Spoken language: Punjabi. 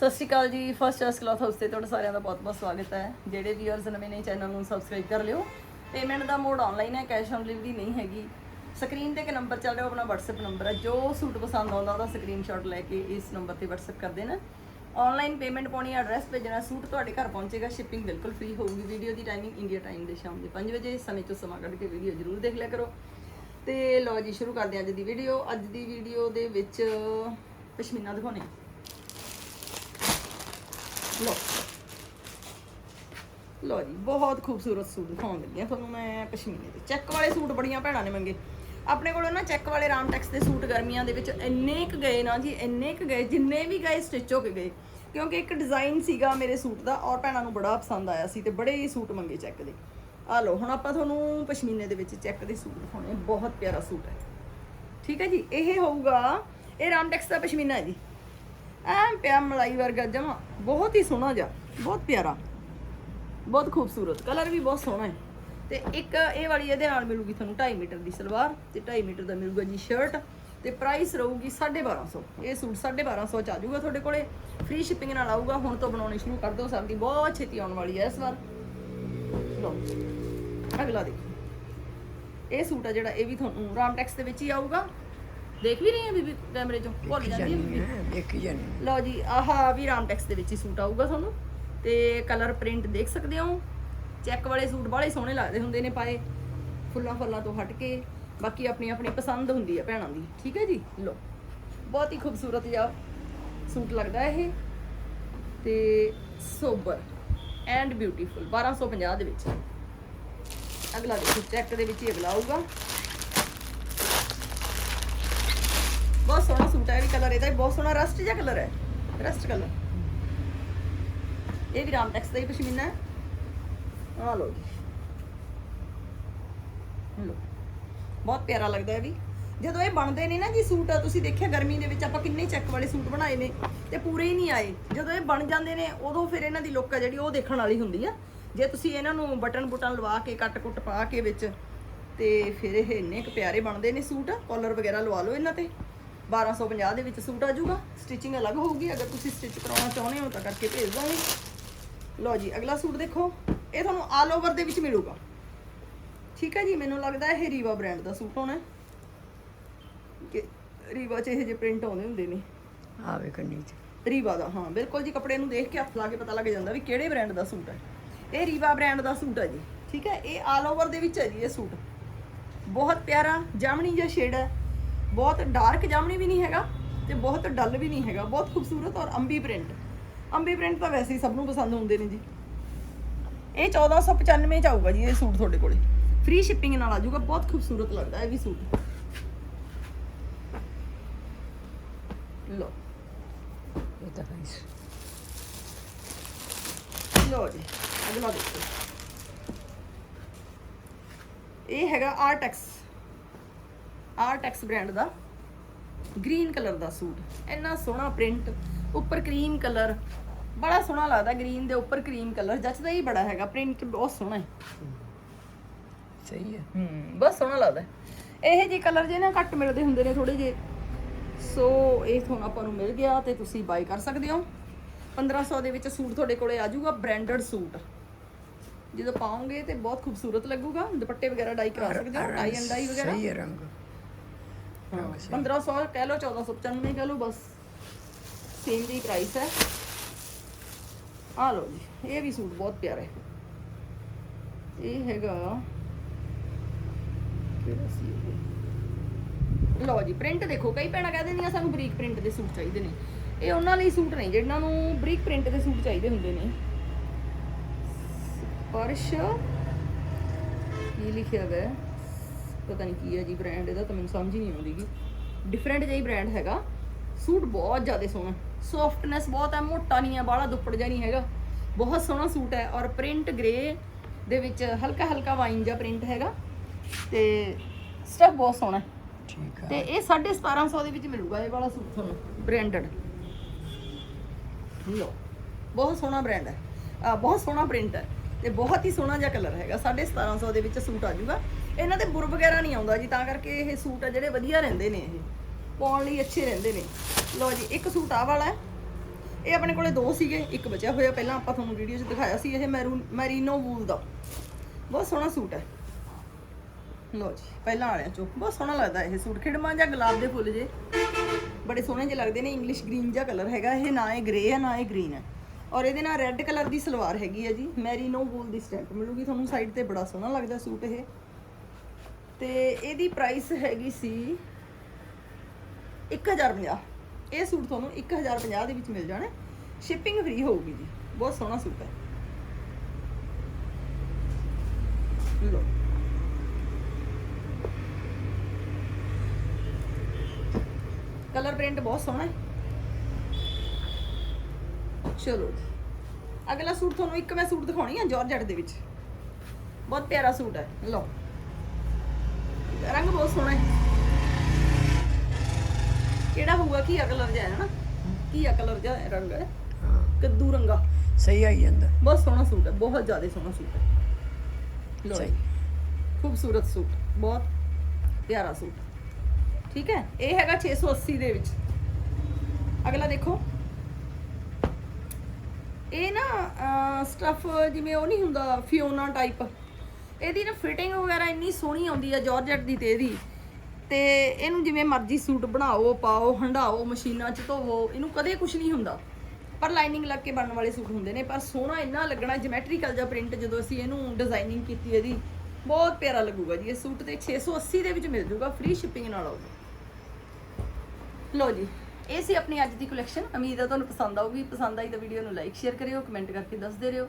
ਸਤਿ ਸ਼੍ਰੀ ਅਕਾਲ ਜੀ ਫਸਟ ਚੋਇਸ ਕਲੌਥ ਹਾਊਸ ਤੇ ਤੁਹਾਡਾ ਸਾਰਿਆਂ ਦਾ ਬਹੁਤ-ਬਹੁਤ ਸਵਾਗਤ ਹੈ। ਜਿਹੜੇ ਵੀਅਰਸ ਨਵੇਂ ਨੇ ਚੈਨਲ ਨੂੰ ਸਬਸਕ੍ਰਾਈਬ ਕਰ ਲਿਓ। ਪੇਮੈਂਟ ਦਾ ਮੋਡ ਆਨਲਾਈਨ ਹੈ ਕੈਸ਼ ਔਨ ਡਿਲੀਵਰੀ ਨਹੀਂ ਹੈਗੀ। ਸਕਰੀਨ ਤੇ ਇੱਕ ਨੰਬਰ ਚੱਲ ਰਿਹਾ ਆਪਣਾ WhatsApp ਨੰਬਰ ਹੈ। ਜੋ ਸੂਟ ਪਸੰਦ ਆਉਂਦਾ, ਉਹਦਾ ਸਕਰੀਨਸ਼ਾਟ ਲੈ ਕੇ ਇਸ ਨੰਬਰ ਤੇ WhatsApp ਕਰ ਦੇਣਾ। ਆਨਲਾਈਨ ਪੇਮੈਂਟ ਪਾਉਣੀ ਐਡਰੈਸ ਭੇਜਣਾ ਸੂਟ ਤੁਹਾਡੇ ਘਰ ਪਹੁੰਚੇਗਾ ਸ਼ਿਪਿੰਗ ਬਿਲਕੁਲ ਫ੍ਰੀ ਹੋਊਗੀ। ਵੀਡੀਓ ਦੀ ਟਾਈਮਿੰਗ ਇੰਡੀਆ ਟਾਈਮ ਦੇ ਸ਼ਾਮ ਦੇ 5 ਵਜੇ, ਸਮੇਂ ਤੋਂ ਸਮਾਂ ਕੱਢ ਕੇ ਵੀਡੀਓ ਜ਼ਰੂਰ ਦੇਖ ਲਿਆ ਕਰੋ। ਤੇ ਲਓ ਜੀ, ਸ਼ੁਰੂ ਕਰਦੇ ਹਾਂ ਅੱਜ ਦੀ ਵੀਡੀਓ ਅੱਜ ਦੀ ਵੀਡੀਓ ਦੇ ਵਿੱਚ ਪਸ਼ਮੀਨਾ ਦਿਖਾਉਣੇ ਲੋ ਲੋ ਜੀ, ਬਹੁਤ ਖੂਬਸੂਰਤ ਸੂਟ ਦਿਖਾਉਣ ਲੱਗੀ ਆ ਤੁਹਾਨੂੰ ਮੈਂ ਪਸ਼ਮੀਨੇ ਦੇ। ਚੈੱਕ ਵਾਲੇ ਸੂਟ ਬੜੀਆਂ ਭੈਣਾਂ ਨੇ ਮੰਗੇ। ਆਪਣੇ ਕੋਲੋਂ ਨਾ ਚੈੱਕ ਵਾਲੇ ਰਾਮ ਟੈਕਸ ਦੇ ਸੂਟ ਗਰਮੀਆਂ ਦੇ ਵਿੱਚ ਇੰਨੇ ਕ ਗਏ ਨਾ ਜੀ, ਇੰਨੇ ਕ ਗਏ, ਜਿੰਨੇ ਵੀ ਗਏ ਸਟਿਚ ਹੋ ਕੇ ਗਏ। ਕਿਉਂਕਿ ਇੱਕ ਡਿਜ਼ਾਈਨ ਸੀਗਾ ਮੇਰੇ ਸੂਟ ਦਾ ਔਰ ਭੈਣਾਂ ਨੂੰ ਬੜਾ ਪਸੰਦ ਆਇਆ ਸੀ ਤੇ ਬੜੇ ਹੀ ਸੂਟ ਮੰਗੇ ਚੈੱਕ ਦੇ। ਆ ਲੋ ਹੁਣ ਆਪਾਂ ਤੁਹਾਨੂੰ ਪਸ਼ਮੀਨੇ ਦੇ ਵਿੱਚ ਚੈੱਕ ਦੇ ਸੂਟ ਦਿਖਾਉਣੇ ਬਹੁਤ ਪਿਆਰਾ ਸੂਟ ਹੈ। ਠੀਕ ਹੈ ਜੀ, ਇਹ ਹੋਊਗਾ, ਇਹ ਰਾਮਟੈਕਸ ਦਾ ਪਸ਼ਮੀਨਾ ਹੈ ਜੀ। ਐਂ ਪਿਆ ਮਲਾਈ ਵਰਗਾ ਜਮਾ, ਬਹੁਤ ਹੀ ਸੋਹਣਾ ਜਿਹਾ, ਬਹੁਤ ਪਿਆਰਾ, ਬਹੁਤ ਖੂਬਸੂਰਤ, ਕਲਰ ਵੀ ਬਹੁਤ ਸੋਹਣਾ ਹੈ। ਤੇ ਇੱਕ ਇਹ ਵਾਲੀ ਇਹਦੇ ਨਾਲ ਮਿਲੂਗੀ ਤੁਹਾਨੂੰ 2.5 ਮੀਟਰ ਦੀ ਸਲਵਾਰ ਤੇ 2.5 ਮੀਟਰ ਦਾ ਮਿਲੂਗਾ ਜੀ ਸ਼ਰਟ ਤੇ ਪ੍ਰਾਈਸ ਰਹੂਗੀ 1250 ਇਹ ਸੂਟ 1250 ਚ ਆ ਜਾਊਗਾ ਤੁਹਾਡੇ ਕੋਲੇ ਫ੍ਰੀ ਸ਼ਿਪਿੰਗ ਨਾਲ ਆਊਗਾ, ਹੁਣ ਤੋਂ ਬਣਾਉਣੀ ਸ਼ੁਰੂ ਕਰ ਦਿਓ ਸਰਦੀ ਬਹੁਤ ਛੇਤੀ ਆਉਣ ਵਾਲੀ ਹੈ ਇਸ ਵਾਰ ਲਓ, ਅਗਲਾ ਦੇਖੋ। ਇਹ ਸੂਟ ਆ ਜਿਹੜਾ, ਇਹ ਵੀ ਤੁਹਾਨੂੰ ਰਾਮਟੈਕਸ ਦੇ ਵਿੱਚ ਹੀ ਆਊਗਾ। ਦੇਖ ਵੀ ਰਹੀ ਹੈ ਬੀਬੀ ਕੈਮਰੇ ਚੋਂ ਭੁੱਲ ਜਾਂਦੀ ਹੈ ਬੀਬੀ ਦੇਖੀ ਜਾਨੀ ਲਓ ਜੀ ਆਹ ਵੀ ਰਾਮਟੈਕਸ ਦੇ ਵਿੱਚ ਹੀ ਸੂਟ ਆਊਗਾ ਤੁਹਾਨੂੰ। ਤੇ ਕਲਰ ਪ੍ਰਿੰਟ ਦੇਖ ਸਕਦੇ ਹੋ। ਚੈੱਕ ਵਾਲੇ ਸੂਟ ਬਾਹਲੇ ਸੋਹਣੇ ਲੱਗਦੇ ਹੁੰਦੇ ਨੇ ਪਾਏ। ਫੁੱਲਾਂ ਫੁੱਲਾਂ ਤੋਂ ਹਟ ਕੇ। ਬਾਕੀ ਆਪਣੀ ਆਪਣੀ ਪਸੰਦ ਹੁੰਦੀ ਹੈ ਭੈਣਾਂ ਦੀ। ਠੀਕ ਹੈ ਜੀ? ਲਓ ਬਹੁਤ ਹੀ ਖੂਬਸੂਰਤ ਜਿਹਾ ਸੂਟ ਲੱਗਦਾ ਇਹ। ਤੇ ਸੋਬਰ ਐਂਡ ਬਿਊਟੀਫੁਲ 1250 ਦੇ ਵਿੱਚ। ਅਗਲਾ ਦੇਖੋ ਚੈੱਕ ਦੇ ਵਿੱਚ ਹੀ ਅਗਲਾ ਆਊਗਾ। ਸੋਹਣਾ ਸੂਟ ਹੈ ਵੀ ਕਲਰ ਇਹਦਾ ਵੀ ਬਹੁਤ ਸੋਹਣਾ ਰਸਟ ਜਿਹਾ ਕਲਰ ਹੈ। ਰਸਟ ਕਲਰ ਇਹ ਵੀ ਰਾਮਟੈਕਸ ਦਾ ਹੀ ਪਸ਼ਮੀਨਾ ਹੈ। ਆ ਲੋ ਲੋ ਬਹੁਤ ਪਿਆਰਾ ਲੱਗਦਾ ਹੈ ਵੀ। ਜਦੋਂ ਇਹ ਬਣਦੇ ਨੇ ਨਾ ਜੀ ਸੂਟ, ਤੁਸੀਂ ਦੇਖਿਆ ਗਰਮੀ ਦੇ ਵਿੱਚ ਆਪਾਂ ਕਿੰਨੇ ਚੈੱਕ ਵਾਲੇ ਸੂਟ ਬਣਾਏ ਨੇ ਤੇ ਪੂਰੇ ਹੀ ਨਹੀਂ ਆਏ। ਜਦੋਂ ਇਹ ਬਣ ਜਾਂਦੇ ਨੇ, ਉਦੋਂ ਫਿਰ ਇਹਨਾਂ ਦੀ ਲੁੱਕ ਆ ਜਿਹੜੀ, ਉਹ ਦੇਖਣ ਵਾਲੀ ਹੁੰਦੀ ਆ। ਜੇ ਤੁਸੀਂ ਇਹਨਾਂ ਨੂੰ ਬਟਨ ਬੁਟਨ ਲਵਾ ਕੇ, ਕੱਟ ਕੁੱਟ ਪਾ ਕੇ ਵਿੱਚ, ਤੇ ਫਿਰ ਇਹ ਇੰਨੇ ਕੁ ਪਿਆਰੇ ਬਣਦੇ ਨੇ ਸੂਟ। ਕਾਲਰ ਵਗੈਰਾ ਲਵਾ ਲਓ ਇਹਨਾਂ ਤੇ। 1250 ਦੇ ਵਿੱਚ ਸੂਟ ਆ ਜਾਊਗਾ। ਸਟਿਚਿੰਗ ਅਲੱਗ ਹੋਊਗੀ। ਅਗਰ ਤੁਸੀਂ ਸਟਿਚ ਕਰਾਉਣਾ ਚਾਹੁੰਦੇ ਹੋ ਤਾਂ ਕਰਕੇ ਭੇਜ ਦਾਂਗੇ। ਲਓ ਜੀ ਅਗਲਾ ਸੂਟ ਦੇਖੋ। ਇਹ ਤੁਹਾਨੂੰ ਆਲ ਓਵਰ ਦੇ ਵਿੱਚ ਮਿਲੂਗਾ। ਠੀਕ ਹੈ ਜੀ ਮੈਨੂੰ ਲੱਗਦਾ ਇਹ ਰੀਵਾ ਬ੍ਰਾਂਡ ਦਾ ਸੂਟ ਹੋਣਾ ਕਿ ਰੀਵਾ 'ਚ ਇਹ ਜਿਹੇ ਪ੍ਰਿੰਟ ਆਉਂਦੇ ਹੁੰਦੇ ਨੇ। ਆਵੇ ਕੰਨੀ ਚ ਰੀਵਾ ਦਾ ਹਾਂ ਬਿਲਕੁਲ ਜੀ ਕੱਪੜੇ ਨੂੰ ਦੇਖ ਕੇ ਹੱਥ ਲਾ ਕੇ ਪਤਾ ਲੱਗ ਜਾਂਦਾ ਵੀ ਕਿਹੜੇ ਬ੍ਰਾਂਡ ਦਾ ਸੂਟ ਹੈ। ਇਹ ਰੀਵਾ ਬ੍ਰਾਂਡ ਦਾ ਸੂਟ ਹੈ ਜੀ। ਠੀਕ ਹੈ ਇਹ ਆਲ ਓਵਰ ਦੇ ਵਿੱਚ ਹੈ ਜੀ ਇਹ ਸੂਟ। ਬਹੁਤ ਪਿਆਰਾ ਜਾਮਣੀ ਜਿਹਾ ਸ਼ੇਡ ਹੈ। ਬਹੁਤ ਡਾਰਕ ਜਾਮਣੀ ਵੀ ਨਹੀਂ ਹੈਗਾ ਤੇ ਬਹੁਤ ਡਲ ਵੀ ਨਹੀਂ ਹੈਗਾ ਬਹੁਤ ਖੂਬਸੂਰਤ ਔਰ ਅੰਬੀ ਪ੍ਰਿੰਟ ਅੰਬੀ ਪ੍ਰਿੰਟ ਤਾਂ ਵੈਸੇ ਹੀ ਸਭ ਨੂੰ ਪਸੰਦ ਹੁੰਦੇ ਨੇ ਜੀ ਇਹ 1495 ਚ ਆਊਗਾ ਜੀ ਇਹ ਸੂਟ ਤੁਹਾਡੇ ਕੋਲੇ ਫ੍ਰੀ ਸ਼ਿਪਿੰਗ ਨਾਲ ਆ ਜਾਊਗਾ ਬਹੁਤ ਖੂਬਸੂਰਤ ਲੱਗਦਾ ਹੈ ਇਹ ਵੀ ਸੂਟ ਲੋ ਇਹ ਤਾਂ ਹੈ ਲੋ ਜੀ ਅਗਲਾ ਦੇਖੋ ਇਹ ਹੈਗਾ ਆਰਟੈਕਸ ਆਰਟੈਕਸ ਬ੍ਰਾਂਡ ਦਾ ਗ੍ਰੀਨ ਕਲਰ ਦਾ ਸੂਟ। ਇੰਨਾ ਸੋਹਣਾ ਪ੍ਰਿੰਟ ਉੱਪਰ ਕਰੀਮ ਕਲਰ ਬੜਾ ਸੋਹਣਾ ਲੱਗਦਾ ਗ੍ਰੀਨ ਦੇ ਉੱਪਰ ਕਰੀਮ ਕਲਰ ਜੱਚਦਾ ਹੀ ਬੜਾ ਹੈਗਾ ਪ੍ਰਿੰਟ ਬਹੁਤ ਸੋਹਣਾ ਹੈ। ਸਹੀ ਹੈ। ਹੂੰ ਬਹੁਤ ਸੋਹਣਾ ਲੱਗਦਾ। ਇਹ ਜੀ ਕਲਰ ਜੇ ਨਾ ਘੱਟ ਮਿਲਦੇ ਹੁੰਦੇ ਨੇ ਥੋੜੇ ਜੇ ਸੋ ਇਹ ਤੁਹਾਨੂੰ ਆਪਾਂ ਨੂੰ ਮਿਲ ਗਿਆ ਤੇ ਤੁਸੀਂ ਬਾਈ ਕਰ ਸਕਦੇ ਹੋ। 1500 ਦੇ ਵਿੱਚ ਸੂਟ ਤੁਹਾਡੇ ਕੋਲੇ ਆ ਜਾਊਗਾ ਬ੍ਰਾਂਡਡ ਸੂਟ। ਜਦੋਂ ਪਾਉਂਗੇ ਤੇ ਬਹੁਤ ਖੂਬਸੂਰਤ ਲੱਗੂਗਾ। ਦੁਪੱਟੇ ਵਗੈਰਾ ਡਾਈ ਕਰਾ ਸਕਦੇ ਹੋ ਟਾਈ ਐਂਡ ਡਾਈ ਵਗੈਰਾ। ਸਹੀ ਰੰਗ। 1500 ਕਹਿ ਲਓ 1495 ਕਹਿ ਲਓ ਬਸ। ਸੇਮ ਦੀ ਪ੍ਰਾਈਸ ਹੈ। ਆ ਲਓ ਜੀ ਇਹ ਵੀ ਸੂਟ ਬਹੁਤ ਪਿਆਰਾ ਹੈ। ਇਹ ਹੈਗਾ ਕਿਹੜਾ ਸੀ ਇਹ? ਲਓ ਜੀ ਪ੍ਰਿੰਟ ਦੇਖੋ ਕਈ ਭੈਣਾਂ ਕਹਿ ਦਿੰਦੀਆਂ ਸਾਨੂੰ ਬਰੀਕ ਪ੍ਰਿੰਟ ਦੇ ਸੂਟ ਚਾਹੀਦੇ ਨੇ। ਇਹ ਉਹਨਾਂ ਲਈ ਸੂਟ ਨਹੀਂ ਜਿਹਨਾਂ ਨੂੰ ਬਰੀਕ ਪ੍ਰਿੰਟ ਦੇ ਸੂਟ ਚਾਹੀਦੇ ਹੁੰਦੇ ਨੇ। ਪਰਸ਼ ਕੀ ਲਿਖਿਆ ਹੋਇਆ ਹੈ? ਪਤਾ ਨਹੀਂ ਕੀ ਹੈ ਜੀ ਬ੍ਰਾਂਡ ਇਹਦਾ ਤਾਂ ਮੈਨੂੰ ਸਮਝ ਹੀ ਨਹੀਂ ਆਉਂਦੀਗੀ ਡਿਫਰੈਂਟ ਜਿਹਾ ਬ੍ਰਾਂਡ ਹੈਗਾ। ਸੂਟ ਬਹੁਤ ਜ਼ਿਆਦਾ ਸੋਹਣਾ। ਸੌਫਟਨੈਸ ਬਹੁਤ ਹੈ ਮੋਟਾ ਨਹੀਂ ਹੈ ਬਾਹਲਾ ਦੁੱਪੜ ਜਿਹਾ ਨਹੀਂ ਹੈਗਾ। ਬਹੁਤ ਸੋਹਣਾ ਸੂਟ ਹੈ ਔਰ ਪ੍ਰਿੰਟ ਗ੍ਰੇ ਦੇ ਵਿੱਚ ਹਲਕਾ ਹਲਕਾ ਵਾਈਨ ਜਿਹਾ ਪ੍ਰਿੰਟ ਹੈਗਾ। ਤੇ ਸਟਫ ਬਹੁਤ ਸੋਹਣਾ ਹੈ। ਠੀਕ ਤੇ ਹੈ ਇਹ 1750 ਦੇ ਵਿੱਚ ਮਿਲੂਗਾ ਇਹ ਵਾਲਾ ਸੂਟ ਤੁਹਾਨੂੰ ਬ੍ਰਾਂਡਡ ਲੋ ਬਹੁਤ ਸੋਹਣਾ ਬ੍ਰਾਂਡ ਹੈ। ਬਹੁਤ ਸੋਹਣਾ ਪ੍ਰਿੰਟ ਹੈ। ਤੇ ਬਹੁਤ ਹੀ ਸੋਹਣਾ ਜਿਹਾ ਕਲਰ ਹੈਗਾ। 1750 ਦੇ ਵਿੱਚ ਸੂਟ ਆ ਜਾਊਗਾ। ਇਹਨਾਂ ਤੇ ਬੁਰ ਵਗੈਰਾ ਨਹੀਂ ਆਉਂਦਾ ਜੀ, ਤਾਂ ਕਰਕੇ ਇਹ ਸੂਟ ਆ ਜਿਹੜੇ ਵਧੀਆ ਰਹਿੰਦੇ ਨੇ ਇਹ। ਪਾਉਣ ਲਈ ਅੱਛੇ ਰਹਿੰਦੇ ਨੇ। ਲਓ ਜੀ, ਇੱਕ ਸੂਟ ਆ ਵਾਲਾ ਹੈ। ਇਹ ਆਪਣੇ ਕੋਲੇ ਦੋ ਸੀਗੇ, ਇੱਕ ਬਚਿਆ ਹੋਇਆ ਪਹਿਲਾਂ ਆਪਾਂ ਤੁਹਾਨੂੰ ਵੀਡੀਓ 'ਚ ਦਿਖਾਇਆ ਸੀ, ਇਹ ਮੈਰੂ ਮੈਰੀਨੋ ਵੂਲ ਦਾ। ਬਹੁਤ ਸੋਹਣਾ ਸੂਟ ਹੈ। ਲਓ ਜੀ, ਪਹਿਲਾਂ ਵਾਲਿਆਂ ਚੋਂ। ਬਹੁਤ ਸੋਹਣਾ ਲੱਗਦਾ ਇਹ ਸੂਟ। ਖਿੜਮਾ ਜਾਂ ਗੁਲਾਬ ਦੇ ਫੁੱਲ ਜੇ। ਬੜੇ ਸੋਹਣੇ ਜਿਹੇ ਲੱਗਦੇ ਨੇ ਇੰਗਲਿਸ਼ ਗ੍ਰੀਨ ਜਿਹਾ ਕਲਰ ਹੈਗਾ। ਇਹ ਨਾ ਇਹ ਗ੍ਰੇ ਹੈ, ਨਾ ਇਹ ਗ੍ਰੀਨ ਹੈ। ਔਰ ਇਹਦੇ ਨਾਲ ਰੈੱਡ ਕਲਰ ਦੀ ਸਲਵਾਰ ਹੈਗੀ ਹੈ ਜੀ। ਮੈਰੀਨੋ ਵੂਲ ਦੀ ਸਟੈਂਪ ਮਿਲੂਗੀ ਤੁਹਾਨੂੰ। ਸਾਈਡ ਤੇ ਬੜਾ ਸੋਹਣਾ ਲੱਗਦਾ ਸੂਟ ਇਹ। ਤੇ ਇਹਦੀ ਪ੍ਰਾਈਸ ਹੈਗੀ ਸੀ 1050 ਇਹ ਸੂਟ ਤੁਹਾਨੂੰ 1050 ਦੇ ਵਿੱਚ ਮਿਲ ਜਾਣਾ। ਸ਼ਿਪਿੰਗ ਫ੍ਰੀ ਹੋਊਗੀ ਜੀ। ਬਹੁਤ ਸੋਹਣਾ ਸੂਟ ਹੈ। ਲੋ ਕਲਰ ਪ੍ਰਿੰਟ ਬਹੁਤ ਸੋਹਣਾ ਹੈ। ਚਲੋ ਜੀ। ਅਗਲਾ ਸੂਟ ਤੁਹਾਨੂੰ ਇੱਕ ਮੈਂ ਸੂਟ ਦਿਖਾਉਣੀ ਆ ਜਾਰਜਟ ਦੇ ਵਿੱਚ। ਬਹੁਤ ਪਿਆਰਾ ਸੂਟ ਹੈ। ਲਓ। ਰੰਗ ਬਹੁਤ ਸੋਹਣਾ ਹੈ। ਕਿਹੜਾ ਹੋਊਗਾ ਕੀ ਕਲਰ ਜਿਹਾ ਹੈ ਨਾ? ਕੀ ਕਲਰ ਜਿਹਾ ਰੰਗ? ਹੈ। ਕੱਦੂ ਰੰਗਾ। ਸਹੀ ਆਈ ਜਾਂਦਾ। ਬਹੁਤ ਸੋਹਣਾ ਸੂਟ ਹੈ ਬਹੁਤ ਜ਼ਿਆਦਾ ਸੋਹਣਾ ਸੂਟ ਹੈ। ਜੀ। ਖੂਬਸੂਰਤ ਸੂਟ ਬਹੁਤ ਪਿਆਰਾ ਸੂਟ। ਠੀਕ ਹੈ? ਇਹ ਹੈਗਾ 680 ਦੇ ਵਿੱਚ। ਅਗਲਾ ਦੇਖੋ। ਇਹ ਨਾ ਸਟਫ ਜਿਵੇਂ ਉਹ ਨਹੀਂ ਹੁੰਦਾ ਫਿਓਨਾ ਟਾਈਪ ਇਹਦੀ ਨਾ ਫਿਟਿੰਗ ਵਗੈਰਾ ਇੰਨੀ ਸੋਹਣੀ ਆਉਂਦੀ ਆ ਜਾਰਜਟ ਦੀ ਤੇ ਇਹਦੀ। ਤੇ ਇਹਨੂੰ ਜਿਵੇਂ ਮਰਜ਼ੀ ਸੂਟ ਬਣਾਓ, ਪਾਓ ਹੰਡਾਓ ਮਸ਼ੀਨਾਂ 'ਚ ਧੋਵੋ, ਇਹਨੂੰ ਕਦੇ ਕੁਝ ਨਹੀਂ ਹੁੰਦਾ। ਪਰ ਲਾਈਨਿੰਗ ਲੱਗ ਕੇ ਬਣਨ ਵਾਲੇ ਸੂਟ ਹੁੰਦੇ ਨੇ, ਪਰ ਸੋਹਣਾ ਇੰਨਾ ਲੱਗਣਾ ਜਿਓਮੈਟਰੀਕਲ ਜਿਹਾ ਪ੍ਰਿੰਟ ਜਦੋਂ ਅਸੀਂ ਇਹਨੂੰ ਡਿਜ਼ਾਈਨਿੰਗ ਕੀਤੀ ਇਹਦੀ, ਬਹੁਤ ਪਿਆਰਾ ਲੱਗੂਗਾ ਜੀ। ਇਹ ਸੂਟ ਤੇ 680 ਦੇ ਵਿੱਚ ਮਿਲ ਜੂਗਾ ਫ੍ਰੀ ਸ਼ਿਪਿੰਗ ਨਾਲ ਆਊਗਾ। ਲੋ ਜੀ, ਇਹ ਸੀ ਆਪਣੀ ਅੱਜ ਦੀ ਕਲੈਕਸ਼ਨ ਉਮੀਦ ਹੈ ਤੁਹਾਨੂੰ ਪਸੰਦ ਆਊਗੀ। ਪਸੰਦ ਆਈ ਤਾਂ ਵੀਡੀਓ ਨੂੰ ਲਾਈਕ ਸ਼ੇਅਰ ਕਰਿਓ ਕਮੈਂਟ ਕਰਕੇ ਦੱਸਦੇ ਰਹੋ।